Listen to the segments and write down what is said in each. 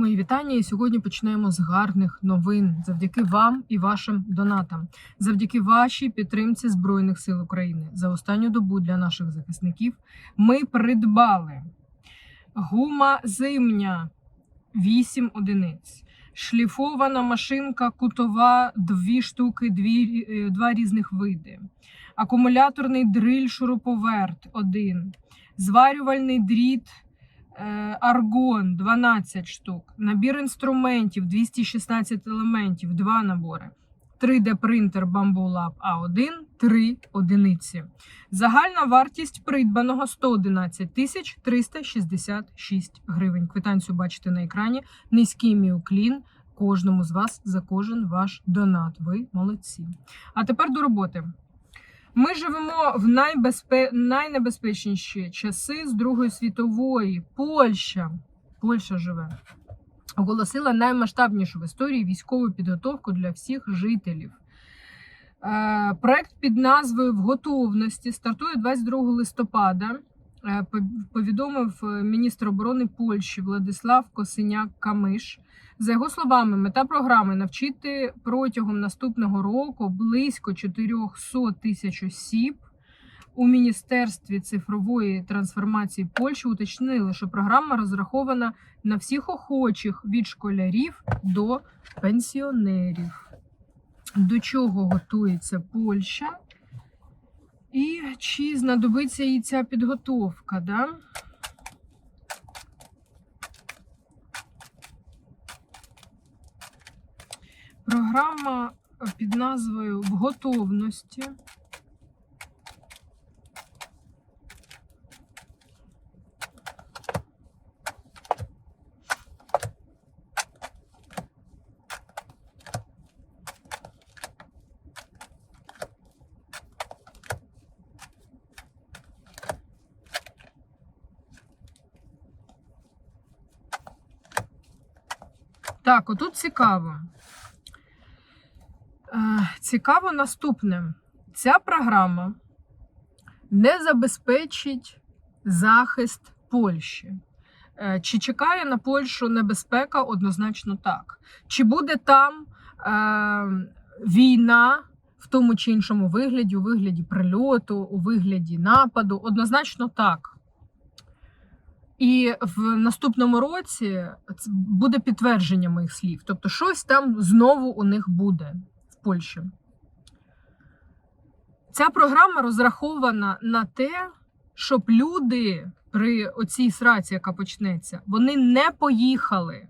Мої вітання. І сьогодні почнемо з гарних новин завдяки вам і вашим донатам, завдяки вашій підтримці Збройних сил України. За останню добу для наших захисників ми придбали гума зимня 8 одиниць, шліфована машинка кутова 2 штуки, 2, два різних види, акумуляторний дриль шуруповерт 1, зварювальний дріт. Е, Аргон 12 штук, набір інструментів 216 елементів, 2 набори, 3D принтер Bamboo Lab A1, 3 одиниці. Загальна вартість придбаного 111 тисяч 366 гривень. Квитанцію бачите на екрані. Низький мій уклін кожному з вас за кожен ваш донат. Ви молодці. А тепер до роботи. Ми живемо в найбезпе... найнебезпечніші часи з Другої світової. Польща, Польща живе, оголосила наймасштабнішу в історії військову підготовку для всіх жителів. Е, Проект під назвою В готовності стартує 22 листопада. Е, Повідомив міністр оборони Польщі Владислав Косиняк Камиш. За його словами, мета програми навчити протягом наступного року близько 400 тисяч осіб. У Міністерстві цифрової трансформації Польщі уточнили, що програма розрахована на всіх охочих від школярів до пенсіонерів. До чого готується Польща? І чи знадобиться їй ця підготовка? Да? Програма під назвою В готовності. Так, отут цікаво. Е, Цікаво наступне. Ця програма не забезпечить захист Польщі. Е, Чи чекає на Польщу небезпека? Однозначно так. Чи буде там е, війна в тому чи іншому вигляді, у вигляді прильоту, у вигляді нападу? Однозначно так. І в наступному році буде підтвердження моїх слів. Тобто, щось там знову у них буде в Польщі. Ця програма розрахована на те, щоб люди при оцій сраці, яка почнеться, вони не поїхали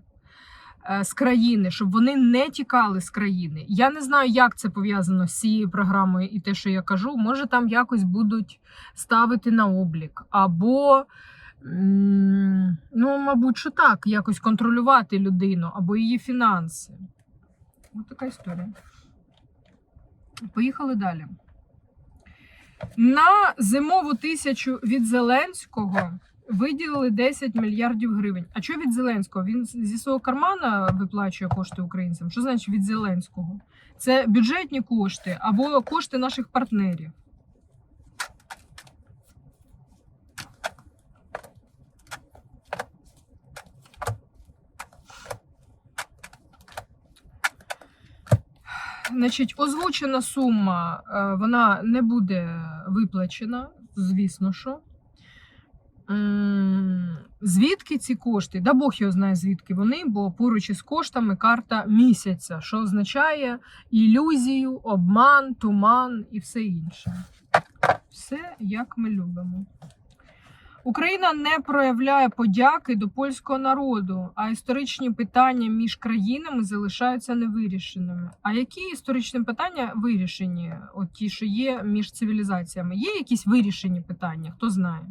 е, з країни, щоб вони не тікали з країни. Я не знаю, як це пов'язано з цією програмою і те, що я кажу. Може, там якось будуть ставити на облік. Або, ну, мабуть, що так, якось контролювати людину або її фінанси. Ось така історія. Поїхали далі. На зимову тисячу від Зеленського виділили 10 мільярдів гривень. А що від Зеленського? Він зі свого кармана виплачує кошти українцям. Що значить від Зеленського? Це бюджетні кошти або кошти наших партнерів. Значить, озвучена сума е, вона не буде виплачена, звісно що. Звідки ці кошти? Да Бог його знає, звідки вони, бо поруч із коштами карта місяця, що означає ілюзію, обман, туман і все інше. Все як ми любимо. Україна не проявляє подяки до польського народу, а історичні питання між країнами залишаються невирішеними. А які історичні питання вирішені? От ті, що є між цивілізаціями? Є якісь вирішені питання? Хто знає?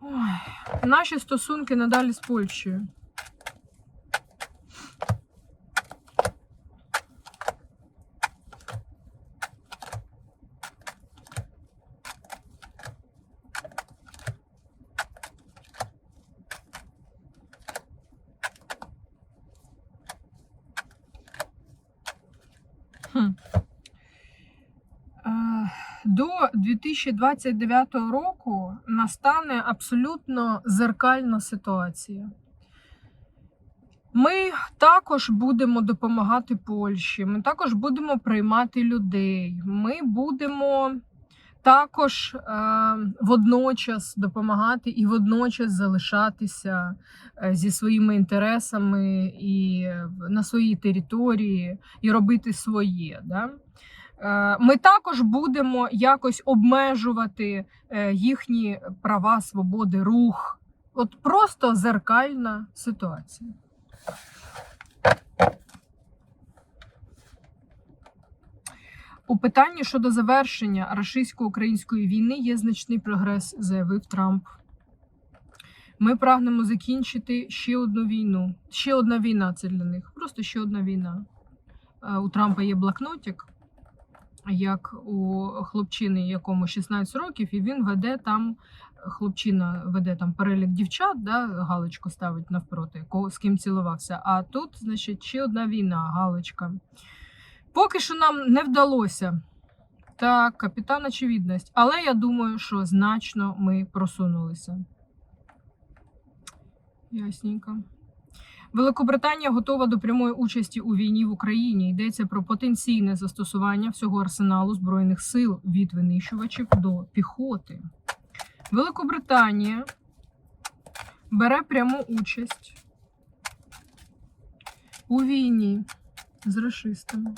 Ой, наші стосунки надалі з Польщею. Хм. Е, До 2029 року настане абсолютно зеркальна ситуація. Ми також будемо допомагати Польщі. Ми також будемо приймати людей. Ми будемо також е, водночас допомагати і водночас залишатися е, зі своїми інтересами і на своїй території і робити своє. Да? Е, Ми також будемо якось обмежувати е, їхні права, свободи, рух. От просто зеркальна ситуація. У питанні щодо завершення рашистсько-української війни є значний прогрес, заявив Трамп. Ми прагнемо закінчити ще одну війну. Ще одна війна це для них. Просто ще одна війна. Е, У Трампа є блокнотик, як у хлопчини, якому 16 років, і він веде там. Хлопчина веде там перелік дівчат, да, галочку ставить навпроти, з ким цілувався. А тут, значить, ще одна війна, галочка. Поки що нам не вдалося. Так, капітан очевидність. Але я думаю, що значно ми просунулися. Ясненько. Великобританія готова до прямої участі у війні в Україні. Йдеться про потенційне застосування всього арсеналу збройних сил від винищувачів до піхоти. Великобританія бере пряму участь у війні з расистами.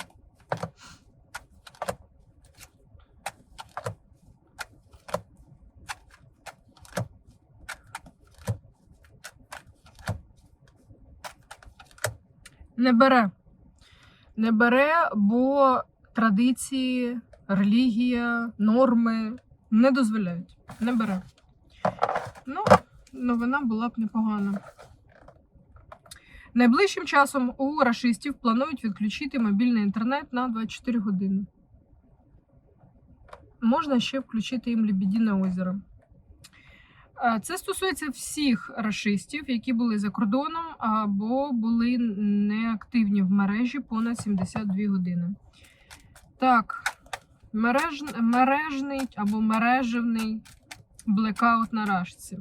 Не бере. Не бере, бо традиції, релігія, норми не дозволяють. Не бере. Ну, новина була б непогана. Найближчим часом у рашистів планують відключити мобільний інтернет на 24 години. Можна ще включити їм Лебедине озеро. Е, Це стосується всіх рашистів, які були за кордоном або були неактивні в мережі понад 72 години. Так, мереж... мережний або мережевний блекаут на рашці.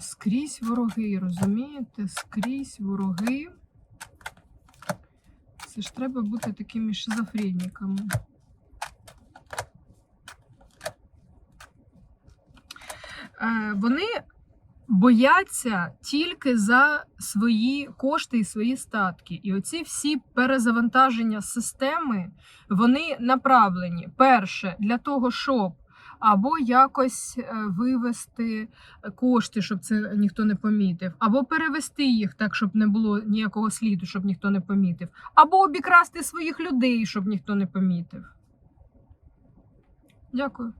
Скрізь вороги, розумієте? Скрізь вороги. Це ж треба бути такими шизофреніками. Вони бояться тільки за свої кошти і свої статки. І оці всі перезавантаження системи вони направлені перше для того, щоб або якось е, вивести кошти, щоб це ніхто не помітив, або перевести їх так, щоб не було ніякого сліду, щоб ніхто не помітив, або обікрасти своїх людей, щоб ніхто не помітив. Дякую.